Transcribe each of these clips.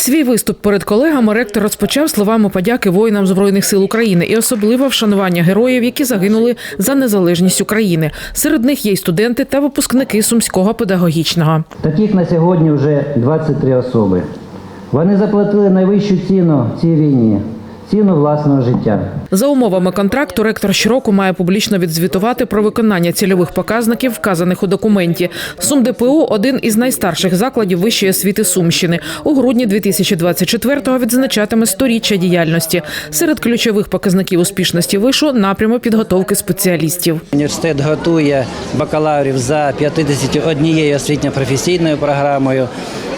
Свій виступ перед колегами ректор розпочав словами подяки воїнам збройних сил України і особливо вшанування героїв, які загинули за незалежність України. Серед них є й студенти та випускники сумського педагогічного. Таких на сьогодні вже 23 особи. Вони заплатили найвищу ціну цій війні ціну власного життя. За умовами контракту, ректор щороку має публічно відзвітувати про виконання цільових показників, вказаних у документі. Сум ДПУ – один із найстарших закладів вищої освіти Сумщини. У грудні 2024-го відзначатиме сторіччя діяльності. Серед ключових показників успішності вишу – напряму підготовки спеціалістів. Університет готує бакалаврів за 51 освітньо-професійною програмою.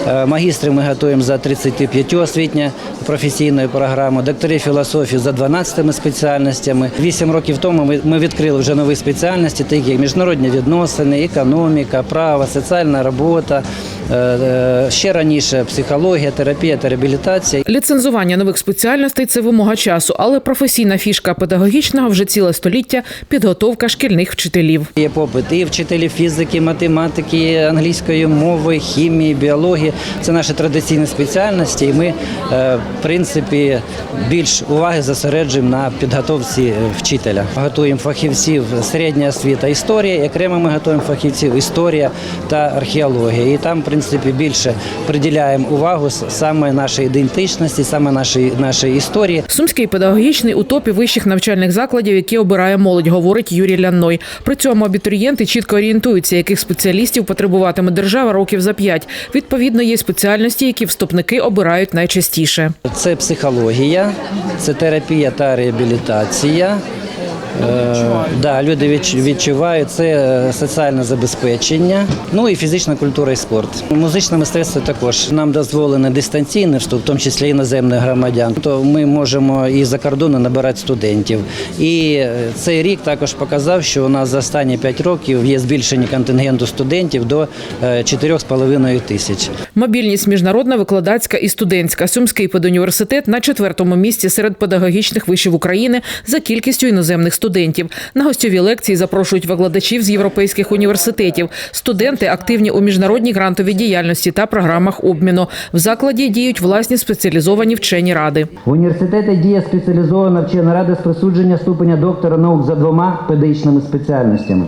Е, Магістрів ми готуємо за 35 освітньо-професійною програмою, докторів філософії за 12 спеціальностями. Вісім років тому ми відкрили вже нові спеціальності, такі як міжнародні відносини, економіка, право, соціальна робота. Е, е, Ще раніше психологія, терапія та реабілітація. Ліцензування нових спеціальностей – це вимога часу, але професійна фішка педагогічного вже ціле століття – підготовка шкільних вчителів. Є попит і вчителів фізики, математики, англійської мови, хімії, біології. Це наші традиційні спеціальності, і ми, е, в принципі, більш уваги зосереджуємо на підготовці вчителя. Готуємо фахівців середня освіта, історія, і окремо ми готуємо фахівців історія та археологія. І там, принципі, більше приділяємо увагу саме нашій ідентичності, саме нашій, нашій історії. Сумський педагогічний у топі вищих навчальних закладів, які обирає молодь, говорить Юрій Лянной. При цьому абітурієнти чітко орієнтуються, яких спеціалістів потребуватиме держава років за п'ять. Відповідно, є спеціальності, які вступники обирають найчастіше. Це психологія, це терапія та реабілітація. Е, да, люди відчувають це е, соціальне забезпечення, ну і фізична культура і спорт. Музичне мистецтво також нам дозволений дистанційний вступ, в тому числі іноземних громадян. То ми можемо і за кордону набирати студентів. І е, цей рік також показав, що у нас за останні 5 років є збільшення контингенту студентів до е, 4,5 тисяч. Мобільність міжнародна, викладацька і студентська. Сумський педуніверситет на четвертому місці серед педагогічних вишів України за кількістю іноземних студентів. На гостьові лекції запрошують викладачів з європейських університетів. Студенти активні у міжнародній грантовій діяльності та програмах обміну. В закладі діють власні спеціалізовані вчені ради. В університеті діє спеціалізована вчена рада з присудження ступеня доктора наук за двома педагогічними спеціальностями.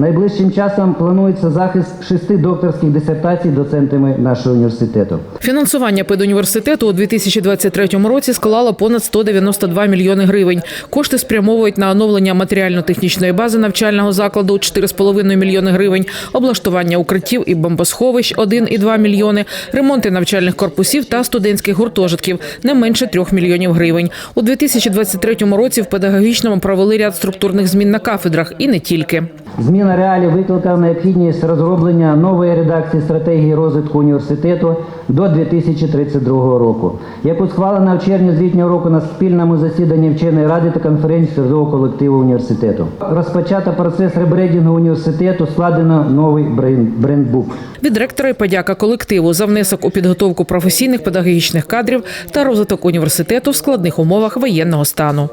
Найближчим часом планується захист шести докторських дисертацій доцентами нашого університету. Фінансування педуніверситету у 2023 році склало понад 192 мільйони гривень. Кошти спрямовують на оновлення матеріально-технічної бази навчального закладу 4,5 мільйони гривень, облаштування укриттів і бомбосховищ 1,2 мільйони, ремонти навчальних корпусів та студентських гуртожитків не менше 3 мільйонів гривень. У 2023 році в педагогічному провели ряд структурних змін на кафедрах і не тільки. Зміна реалій викликала необхідність розроблення нової редакції стратегії розвитку університету до 2032 року, яку схвалена в червні звітнього року на спільному засіданні вченої ради та конференції трудового колективу університету. Розпочато процес ребрендингу університету, складено новий бренд- брендбук. Від ректора й подяка колективу за внесок у підготовку професійних педагогічних кадрів та розвиток університету в складних умовах воєнного стану.